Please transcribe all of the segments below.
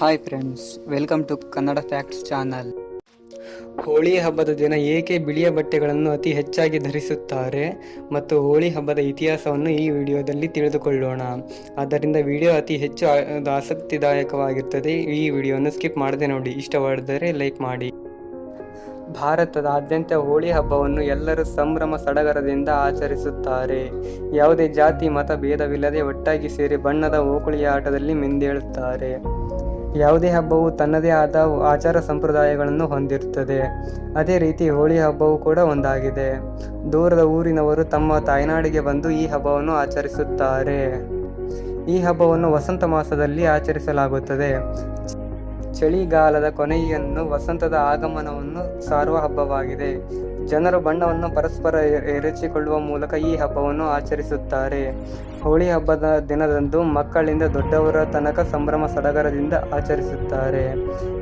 Hi friends welcome to Kannada facts channel Holi ಹಬ್ಬದ ದಿನ ಏಕೆ ಬಿಳಿಯ ಬಟ್ಟೆಗಳನ್ನು ಅತಿ ಹೆಚ್ಚಾಗಿ ಧರಿಸುತ್ತಾರೆ ಮತ್ತು ಹೋಳಿ ಹಬ್ಬದ ಇತಿಹಾಸವನ್ನು ಈ ವಿಡಿಯೋದಲ್ಲಿ ತಿಳಿದುಕೊಳ್ಳೋಣ. ಆದ್ದರಿಂದ ವಿಡಿಯೋ ಅತಿ ಹೆಚ್ಚು ಆಸಕ್ತಿದಾಯಕವಾಗಿರ್ತದೆ. ಈ ವಿಡಿಯೋವನ್ನು ಸ್ಕಿಪ್ ಮಾಡದೆ ನೋಡಿ. ಇಷ್ಟವಾದರೆ ಲೈಕ್ ಮಾಡಿ. ಭಾರತದಾದ್ಯಂತ ಹೋಳಿ ಹಬ್ಬವನ್ನು ಎಲ್ಲರೂ ಸಂಭ್ರಮ ಸಡಗರದಿಂದ ಆಚರಿಸುತ್ತಾರೆ. ಯಾವುದೇ ಜಾತಿ, ಮತ, ಭೇದವಿಲ್ಲದೆ ಒಟ್ಟಾಗಿ ಸೇರಿ ಬಣ್ಣದ ಓಕುಳಿಯ ಆಟದಲ್ಲಿ ಮಿಂದೇಳುತ್ತಾರೆ. ಯಾವುದೇ ಹಬ್ಬವು ತನ್ನದೇ ಆದ ಆಚಾರ ಸಂಪ್ರದಾಯಗಳನ್ನು ಹೊಂದಿರುತ್ತದೆ. ಅದೇ ರೀತಿ ಹೋಳಿ ಹಬ್ಬವು ಕೂಡ ಒಂದಾಗಿದೆ. ದೂರದ ಊರಿನವರು ತಮ್ಮ ತಾಯ್ನಾಡಿಗೆ ಬಂದು ಈ ಹಬ್ಬವನ್ನು ಆಚರಿಸುತ್ತಾರೆ. ಈ ಹಬ್ಬವನ್ನು ವಸಂತ ಮಾಸದಲ್ಲಿ ಆಚರಿಸಲಾಗುತ್ತದೆ. ಚಳಿಗಾಲದ ಕೊನೆಯನ್ನು ವಸಂತದ ಆಗಮನವನ್ನು ಸಾರುವ ಹಬ್ಬವಾಗಿದೆ. ಜನರು ಬಣ್ಣವನ್ನು ಪರಸ್ಪರ ಎರಚಿಕೊಳ್ಳುವ ಮೂಲಕ ಈ ಹಬ್ಬವನ್ನು ಆಚರಿಸುತ್ತಾರೆ. ಹೋಳಿ ಹಬ್ಬದ ದಿನದಂದು ಮಕ್ಕಳಿಂದ ದೊಡ್ಡವರ ತನಕ ಸಂಭ್ರಮ ಸಡಗರದಿಂದ ಆಚರಿಸುತ್ತಾರೆ.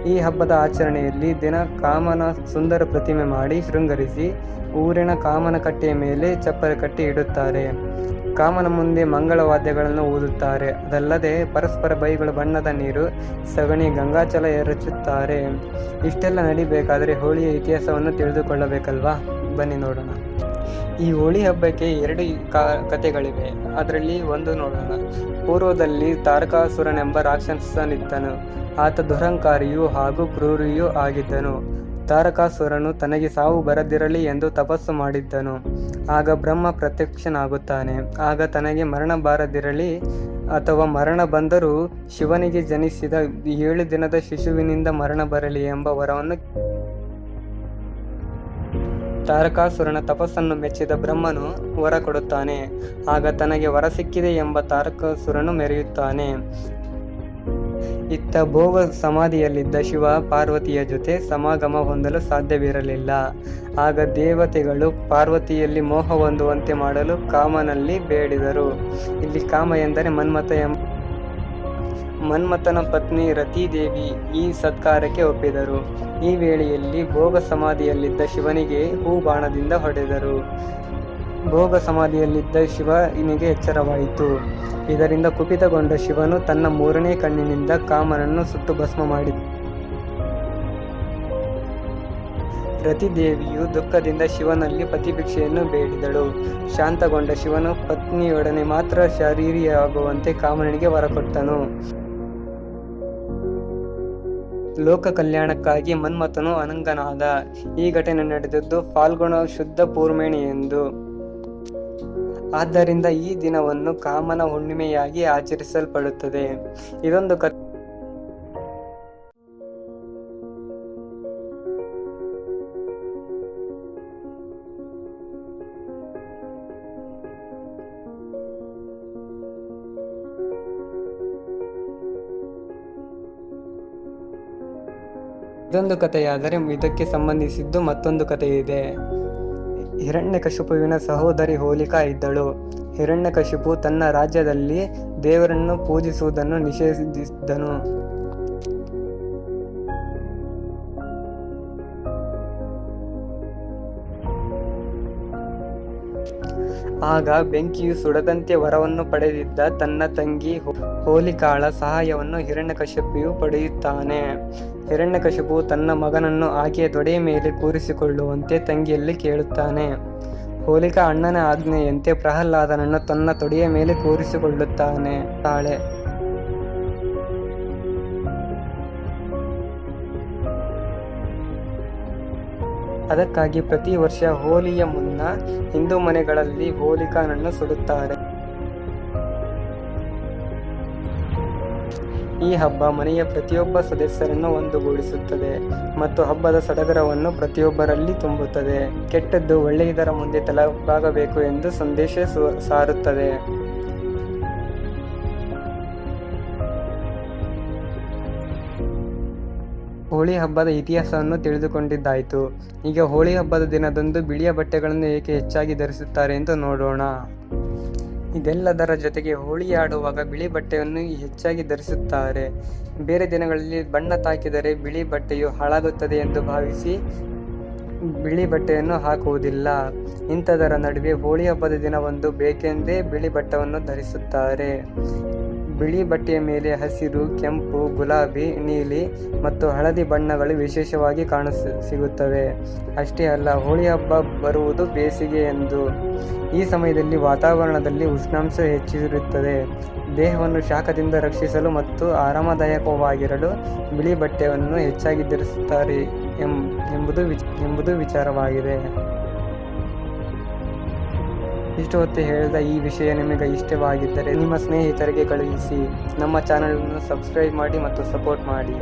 ಈ ಹಬ್ಬದ ಆಚರಣೆಯಲ್ಲಿ ದಿನ ಕಾಮನ ಸುಂದರ ಪ್ರತಿಮೆ ಮಾಡಿ ಶೃಂಗರಿಸಿ ಊರಿನ ಕಾಮನ ಕಟ್ಟೆಯ ಮೇಲೆ ಚಪ್ಪರ ಕಟ್ಟಿ ಇಡುತ್ತಾರೆ. ಕಾಮನ ಮುಂದೆ ಮಂಗಳವಾದ್ಯಗಳನ್ನು ಊದುತ್ತಾರೆ ಅದಲ್ಲದೆ ಪರಸ್ಪರ ಬೈಗಳು ಬಣ್ಣದ ನೀರು, ಸಗಣಿ, ಗಂಗಾಚಲ ಎರಚುತ್ತಾರೆ. ಇಷ್ಟೆಲ್ಲ ನಡಿಬೇಕಾದರೆ ಹೋಳಿಯ ಇತಿಹಾಸವನ್ನು ತಿಳಿದುಕೊಳ್ಳಬೇಕಲ್ವಾ? ಬನ್ನಿ ನೋಡೋಣ. ಈ ಹೋಳಿ ಹಬ್ಬಕ್ಕೆ ಎರಡು ಕಥೆಗಳಿವೆ. ಅದರಲ್ಲಿ ಒಂದು ನೋಡೋಣ. ಪೂರ್ವದಲ್ಲಿ ತಾರಕಾಸುರನೆಂಬ ರಾಕ್ಷಸನಿದ್ದನು. ಆತ ದುರಂಕಾರಿಯೂ ಹಾಗೂ ಕ್ರೂರಿಯೂ ಆಗಿದ್ದನು. ತಾರಕಾಸುರನು ತನಗೆ ಸಾವು ಬರದಿರಲಿ ಎಂದು ತಪಸ್ಸು ಮಾಡಿದ್ದನು. ಆಗ ಬ್ರಹ್ಮ ಪ್ರತ್ಯಕ್ಷನಾಗುತ್ತಾನೆ. ಆಗ ತನಗೆ ಮರಣ ಬಾರದಿರಲಿ ಅಥವಾ ಮರಣ ಬಂದರೂ ಶಿವನಿಗೆ ಜನಿಸಿದ ಏಳು ದಿನದ ಶಿಶುವಿನಿಂದ ಮರಣ ಬರಲಿ ಎಂಬ ವರವನ್ನು ತಾರಕಾಸುರನ ತಪಸ್ಸನ್ನು ಮೆಚ್ಚಿದ ಬ್ರಹ್ಮನು ವರ ಕೊಡುತ್ತಾನೆ. ಆಗ ತನಗೆ ವರ ಸಿಕ್ಕಿದೆ ಎಂಬ ತಾರಕಾಸುರನು ಮೆರೆಯುತ್ತಾನೆ. ಇತ್ತ ಭೋಗ ಸಮಾಧಿಯಲ್ಲಿದ್ದ ಶಿವ ಪಾರ್ವತಿಯ ಜೊತೆ ಸಮಾಗಮ ಹೊಂದಲು ಸಾಧ್ಯವಿರಲಿಲ್ಲ. ಆಗ ದೇವತೆಗಳು ಪಾರ್ವತಿಯಲ್ಲಿ ಮೋಹ ಹೊಂದುವಂತೆ ಮಾಡಲು ಕಾಮನಲ್ಲಿ ಬೇಡಿದರು. ಇಲ್ಲಿ ಕಾಮ ಎಂದರೆ ಮನ್ಮಥ ಎಂಬ ಮನ್ಮಥನ ಪತ್ನಿ ರತಿದೇವಿ ಈ ಸತ್ಕಾರಕ್ಕೆ ಒಪ್ಪಿದರು. ಈ ವೇಳೆಯಲ್ಲಿ ಭೋಗ ಸಮಾಧಿಯಲ್ಲಿದ್ದ ಶಿವನಿಗೆ ಹೂ ಬಾಣದಿಂದ ಹೊಡೆದರು. ಭೋಗ ಸಮಾಧಿಯಲ್ಲಿದ್ದ ಶಿವನಿಗೆ ಎಚ್ಚರವಾಯಿತು. ಇದರಿಂದ ಕುಪಿತಗೊಂಡ ಶಿವನು ತನ್ನ ಮೂರನೇ ಕಣ್ಣಿನಿಂದ ಕಾಮನನ್ನು ಸುಟ್ಟು ಭಸ್ಮ ಮಾಡಿ ಪ್ರತಿದೇವಿಯು ದುಃಖದಿಂದ ಶಿವನಲ್ಲಿ ಪತಿಭಿಕ್ಷೆಯನ್ನು ಬೇಡಿದಳು. ಶಾಂತಗೊಂಡ ಶಿವನು ಪತ್ನಿಯೊಡನೆ ಮಾತ್ರ ಶಾರೀರಿಯಾಗುವಂತೆ ಕಾಮನಿಗೆ ವರ ಕೊಟ್ಟನು ಲೋಕ ಕಲ್ಯಾಣಕ್ಕಾಗಿ ಮನ್ಮಥನು ಅನಂಗನಾದ. ಈ ಘಟನೆ ನಡೆದದ್ದು ಫಾಲ್ಗುಣ ಶುದ್ಧ ಪೂರ್ಮೇಣಿ ಎಂದು ಆದ್ದರಿಂದ ಈ ದಿನವನ್ನು ಕಾಮನ ಹುಣ್ಣಿಮೆಯಾಗಿ ಆಚರಿಸಲ್ಪಡುತ್ತದೆ. ಇದೊಂದು ಕ ಇದೊಂದು ಕಥೆಯಾದರೆ ಇದಕ್ಕೆ ಸಂಬಂಧಿಸಿದ್ದು ಮತ್ತೊಂದು ಕಥೆ ಇದೆ ಹಿರಣ್ಯಕಶಿಪುವಿನ ಸಹೋದರಿ ಹೋಲಿಕಾ ಇದ್ದಳು. ಹಿರಣ್ಯಕಶಿಪು ತನ್ನ ರಾಜ್ಯದಲ್ಲಿ ದೇವರನ್ನು ಪೂಜಿಸುವುದನ್ನು ನಿಷೇಧಿಸಿದ್ದನು. ಆಗ ಬೆಂಕಿಯು ಸುಡದಂತೆ ವರವನ್ನು ಪಡೆದಿದ್ದ ತನ್ನ ತಂಗಿ ಹೋಲಿಕಾಳ ಸಹಾಯವನ್ನು ಹಿರಣ್ಯಕಶಿಪುವು ಪಡೆಯುತ್ತಾನೆ. ಹಿರಣ್ಯಕಶಿಪು ತನ್ನ ಮಗನನ್ನು ಆಕೆಯ ತೊಡೆಯ ಮೇಲೆ ಕೂರಿಸಿಕೊಳ್ಳುವಂತೆ ತಂಗಿಯಲ್ಲಿ ಕೇಳುತ್ತಾನೆ. ಹೋಲಿಕಾ ಅಣ್ಣನ ಆಜ್ಞೆಯಂತೆ ಪ್ರಹ್ಲಾದನನ್ನು ತನ್ನ ತೊಡೆಯ ಮೇಲೆ ಕೂರಿಸಿಕೊಳ್ಳುತ್ತಾನೆ. ತಾಳೆ ಅದಕ್ಕಾಗಿ ಪ್ರತಿ ವರ್ಷ ಹೋಲಿಯ ಮುನ್ನ ಹಿಂದೂ ಮನೆಗಳಲ್ಲಿ ಹೋಲಿಕಾನನ್ನು ಸುಡುತ್ತಾರೆ. ಈ ಹಬ್ಬ ಮನೆಯ ಪ್ರತಿಯೊಬ್ಬ ಸದಸ್ಯರನ್ನು ಒಂದುಗೂಡಿಸುತ್ತದೆ ಮತ್ತು ಹಬ್ಬದ ಸಡಗರವನ್ನು ಪ್ರತಿಯೊಬ್ಬರಲ್ಲಿ ತುಂಬುತ್ತದೆ. ಕೆಟ್ಟದ್ದು ಒಳ್ಳೆಯದರ ಮುಂದೆ ತಲೆಬಾಗಬೇಕು ಎಂದು ಸಂದೇಶ ಸಾರುತ್ತದೆ. ಹೋಳಿ ಹಬ್ಬದ ಇತಿಹಾಸವನ್ನು ತಿಳಿದುಕೊಂಡಿದ್ದಾಯಿತು. ಈಗ ಹೋಳಿ ಹಬ್ಬದ ದಿನದಂದು ಬಿಳಿಯ ಬಟ್ಟೆಗಳನ್ನು ಏಕೆ ಹೆಚ್ಚಾಗಿ ಧರಿಸುತ್ತಾರೆ ಎಂದು ನೋಡೋಣ. ಇದೆಲ್ಲದರ ಜೊತೆಗೆ ಹೋಳಿ ಆಡುವಾಗ ಬಿಳಿ ಬಟ್ಟೆಯನ್ನು ಹೆಚ್ಚಾಗಿ ಧರಿಸುತ್ತಾರೆ. ಬೇರೆ ದಿನಗಳಲ್ಲಿ ಬಣ್ಣ ತಾಕಿದರೆ ಬಿಳಿ ಬಟ್ಟೆಯು ಹಾಳಾಗುತ್ತದೆ ಎಂದು ಭಾವಿಸಿ ಬಿಳಿ ಬಟ್ಟೆಯನ್ನು ಹಾಕುವುದಿಲ್ಲ. ಇಂಥದರ ನಡುವೆ ಹೋಳಿ ಹಬ್ಬದ ದಿನವೊಂದು ಬೇಕೆಂದೇ ಬಿಳಿ ಬಟ್ಟವನ್ನು ಧರಿಸುತ್ತಾರೆ. ಬಿಳಿ ಬಟ್ಟೆಯ ಮೇಲೆ ಹಸಿರು, ಕೆಂಪು, ಗುಲಾಬಿ, ನೀಲಿ ಮತ್ತು ಹಳದಿ ಬಣ್ಣಗಳು ವಿಶೇಷವಾಗಿ ಕಾಣ ಸಿಗುತ್ತವೆ. ಅಷ್ಟೇ ಅಲ್ಲ, ಹೋಳಿ ಹಬ್ಬ ಬರುವುದು ಬೇಸಿಗೆ ಎಂದು. ಈ ಸಮಯದಲ್ಲಿ ವಾತಾವರಣದಲ್ಲಿ ಉಷ್ಣಾಂಶ ಹೆಚ್ಚಿರುತ್ತದೆ. ದೇಹವನ್ನು ಶಾಖದಿಂದ ರಕ್ಷಿಸಲು ಮತ್ತು ಆರಾಮದಾಯಕವಾಗಿರಲು ಬಿಳಿ ಬಟ್ಟೆಯನ್ನು ಹೆಚ್ಚಾಗಿ ಧರಿಸುತ್ತಾರೆ ಎಂಬುದು ವಿಚ್, ಎಂಬುದು ವಿಚಾರವಾಗಿದೆ. ಇಷ್ಟು ಹೊತ್ತು ಹೇಳಿದ ಈ ವಿಷಯ ನಿಮಗೆ ಇಷ್ಟವಾಗಿದ್ದರೆ ನಿಮ್ಮ ಸ್ನೇಹಿತರಿಗೆ ಕಳುಹಿಸಿ. ನಮ್ಮ ಚಾನಲನ್ನು ಸಬ್ಸ್ಕ್ರೈಬ್ ಮಾಡಿ ಮತ್ತು ಸಪೋರ್ಟ್ ಮಾಡಿ.